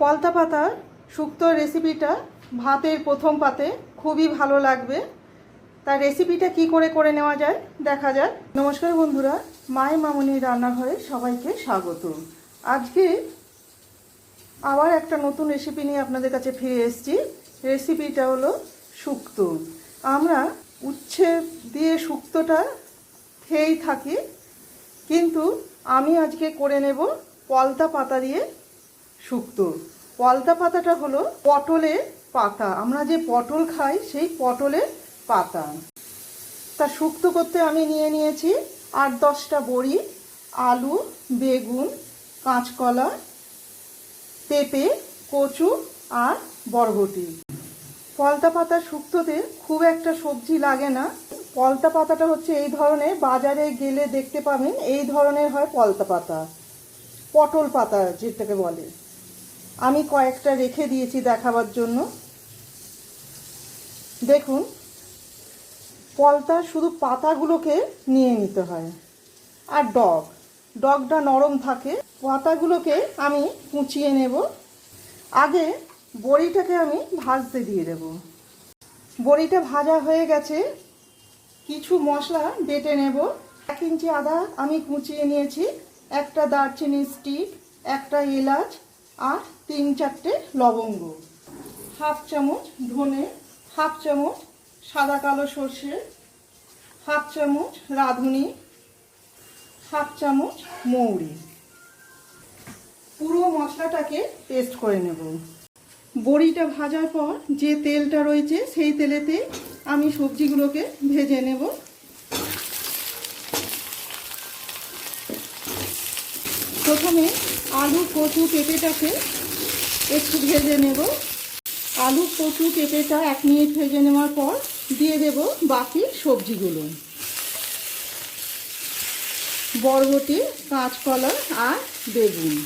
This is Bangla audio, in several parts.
পলতা পাতার শুক্তো রেসিপিটা ভাতের প্রথম পাতে খুবই ভালো লাগবে। তার রেসিপিটা কি করে করে নেওয়া যায় দেখা যাক। নমস্কার বন্ধুরা মায়ের মামুনির রান্নাঘরে সবাইকে স্বাগত। আজকে আবার একটা নতুন রেসিপি নিয়ে আপনাদের কাছে ফিরে এসেছি। রেসিপিটা হলো শুক্তো। আমরা উচ্ছে দিয়ে শুক্তোটা খেয়েই থাকি, কিন্তু আমি আজকে করে নেব পলতা পাতা দিয়ে শুক্তো পলতা পাতাটা হলো পটলের পাতা। আমরা যে পটল খাই, সেই পটলের পাতা। তা শুক্তো করতে আমি নিয়ে নিয়েছি আট দশটা বড়ি, আলু, বেগুন, কাঁচকলা, পেঁপে, কচু আর বরবটি। পলতা পাতা শুক্তোতে খুব একটা সবজি লাগে না। পলতা পাতাটা হচ্ছে এই ধরনের, বাজারে গেলে দেখতে পাবেন, এই ধরনের হয় পলতা পাতা। পটল পাতা যেটাকে বলে। আমি কয়েকটা রেখে দিয়েছি দেখাবার জন্য। দেখুন পলতার শুধু পাতাগুলোকে নিয়ে নিতে হয় আর ডগ। ডগটা নরম থাকে। পাতাগুলোকে আমি কুচিয়ে নেব। আগে বড়িটাকে আমি ভাজতে দিয়ে দেব। বড়িটা ভাজা হয়ে গেছে। কিছু মশলা বেটে নেব। এক ইঞ্চি আদা আমি কুচিয়ে নিয়েছি। একটা দারচিনি স্টিক, একটা এলাচ আর তিন চারটে লবঙ্গ। হাফ চামচ ধনে, হাফ চামচ সাদা কালো সর্ষে, হাফ চামচ রাঁধুনি, হাফ চামচ মৌরি। পুরো মশলাটাকে পেস্ট করে নেব। বড়িটা ভাজার পর যে তেলটা রয়েছে সেই তেলেতে আমি সবজিগুলোকে ভেজে নেব। প্রথমে আলু কচু পেঁপেটাকে একটু ভেজে নেব। আলু কচু পেঁপেটা এক মিনিট ভেজে নেওয়ার পর দিয়ে দেব বাকি সবজিগুলো। বরবটি, কাঁচকলা আর বেগুন।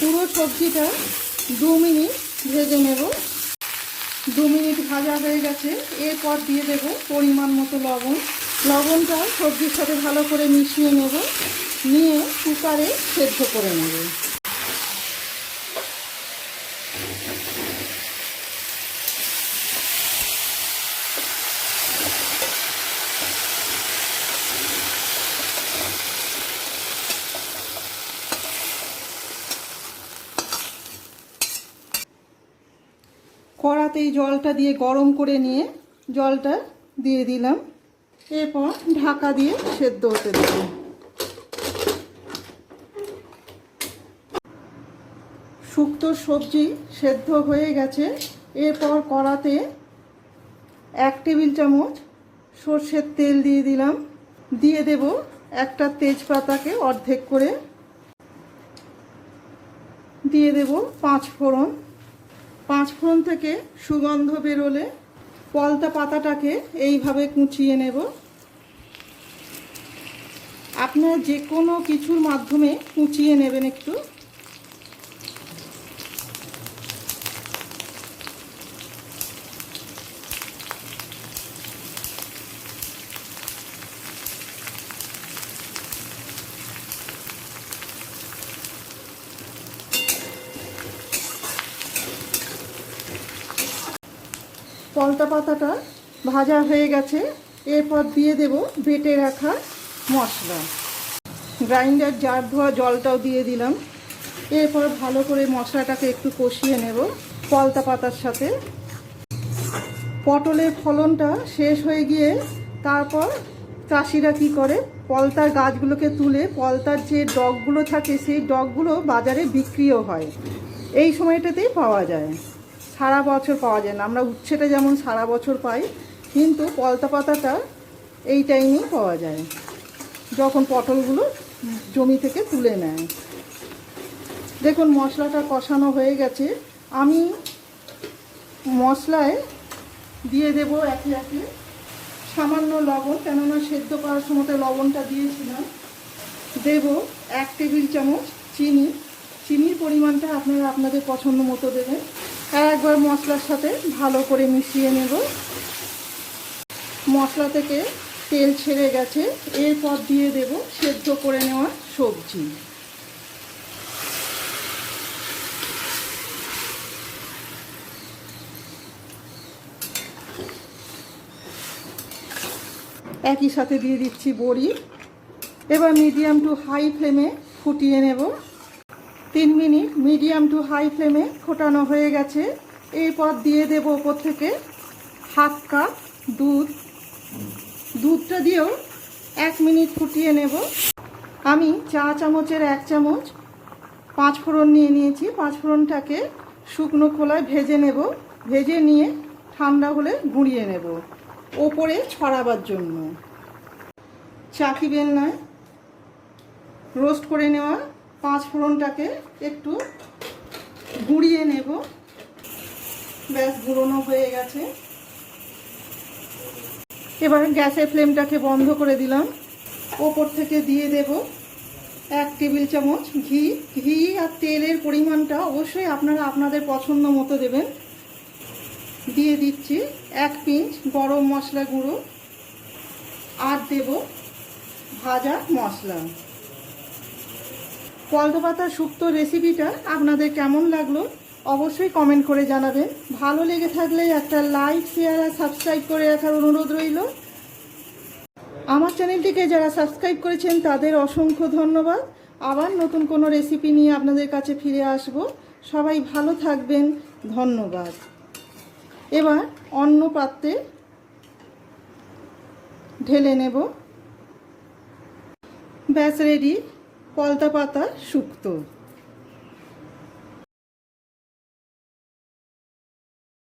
পুরো সবজিটা দু মিনিট ভেজে নেব। দু মিনিট ভাজা হয়ে গেছে। এরপর দিয়ে দেব পরিমাণ মতো লবণ। লবণটা সবজির সাথে ভালো করে মিশিয়ে নেব। নিয়ে কুকারে সেদ্ধ করে নেব। কড়াতেই জলটা দিয়ে গরম করে নিয়ে জলটা দিয়ে দিলাম। এরপর ঢাকা দিয়ে সেদ্ধ হতে দেব। শুক্তো সবজি সেদ্ধ হয়ে গেছে। এরপর কড়াতে এক টেবিল চামচ সর্ষের তেল দিয়ে দিলাম। দিয়ে দেব একটা তেজপাতাকে অর্ধেক করে। দিয়ে দেব পাঁচ ফোড়ন পাঁচ ফোড়ন থেকে সুগন্ধ বেরোলে পলতা পাতাটাকে এইভাবে কুচিয়ে নেব। আপনারা যে কোনো কিছুর মাধ্যমে কুচিয়ে নেবেন একটু। পলতা পাতাটা ভাজা হয়ে গেছে। এরপর দিয়ে দেব বেটে রাখা মশলা। গ্রাইন্ডার জার ধোয়া জলটাও দিয়ে দিলাম। এরপর ভালো করে মশলাটাকে একটু কষিয়ে নেব পলতা পাতার সাথে। পটলের ফলনটা শেষ হয়ে গিয়ে তারপর চাষিরা কি করে? পলতার গাছগুলোকে তুলে পলতার যে ডগগুলো থাকে, সেই ডগগুলো বাজারে বিক্রিও হয়। এই সময়টাতেই পাওয়া যায়। সারা বছর পাওয়া যায় না। আমরা উচ্ছেটা যেমন সারা বছর পাই, কিন্তু পলতা পাতাটা এই টাইমেই পাওয়া যায়। যখন পটলগুলো জমি থেকে তুলে নেয়। দেখুন, মশলাটা কষানো হয়ে গেছে। আমি মশলায় দিয়ে দেব একে একে সামান্য লবণ, কেননা সেদ্ধ করার সময় লবণটা দিয়েছিলাম। দেব এক টেবিল চামচ চিনি। চিনির পরিমাণটা আপনারা আপনাদের পছন্দ মতো দেবেন। একবার মশলার সাথে ভালো করে মিশিয়ে নেব। মশলা থেকে তেল ছেড়ে গেছে। এরপর দিয়ে দেব সেদ্ধ করে নেওয়া সবজি। একই সাথে দিয়ে দিচ্ছি বড়ি। এবার মিডিয়াম টু হাই ফ্লেমে ফুটিয়ে নেব। তিন মিনিট মিডিয়াম টু হাই ফ্লেমে ফোটানো হয়ে গেছে। এরপর দিয়ে দেব ওপর থেকে হাফ কাপ দুধ। দুধটা দিয়েও এক মিনিট ফুটিয়ে নেব। আমি চা চামচের এক চামচ পাঁচ ফোড়ন নিয়ে নিয়েছি। পাঁচ ফোড়নটাকে শুকনো খোলায় ভেজে নেব। ভেজে নিয়ে ঠান্ডা হলে গুঁড়িয়ে নেব। ওপরে ছড়াবার জন্য। চাকি বেলনায় রোস্ট করে নেওয়া পাঁচ ফোড়নটাকে একটু গুঁড়িয়ে নেব। ব্যাস, গুঁড়োনো হয়ে গেছে। এবার গ্যাসের ফ্লেমটাকে বন্ধ করে দিলাম। ওপর থেকে দিয়ে দেব এক টেবিল চামচ ঘি। ঘি আর তেলের পরিমাণটা অবশ্যই আপনারা আপনাদের পছন্দ মতো দেবেন। দিয়ে দিচ্ছি এক পিঞ্চ গরম মশলা গুঁড়ো। আর দেব ভাজা মশলা। পদ্ম পাতার শুক্তো রেসিপিটা আপনাদের কেমন লাগল অবশ্যই কমেন্ট করে জানাবেন। ভালো লেগে থাকলে একটা লাইক শেয়ার আর সাবস্ক্রাইব করে রাখার অনুরোধ রইল। আমার চ্যানেলটিকে যারা সাবস্ক্রাইব করেছেন, তাদের অসংখ্য ধন্যবাদ। আবার নতুন কোনো রেসিপি নিয়ে আপনাদের কাছে ফিরে আসব। সবাই ভালো থাকবেন, ধন্যবাদ। এবার অন্য পাত্রে ঢেলে নেব। ব্যাস রেডি কলতা পাতা শুক্তো।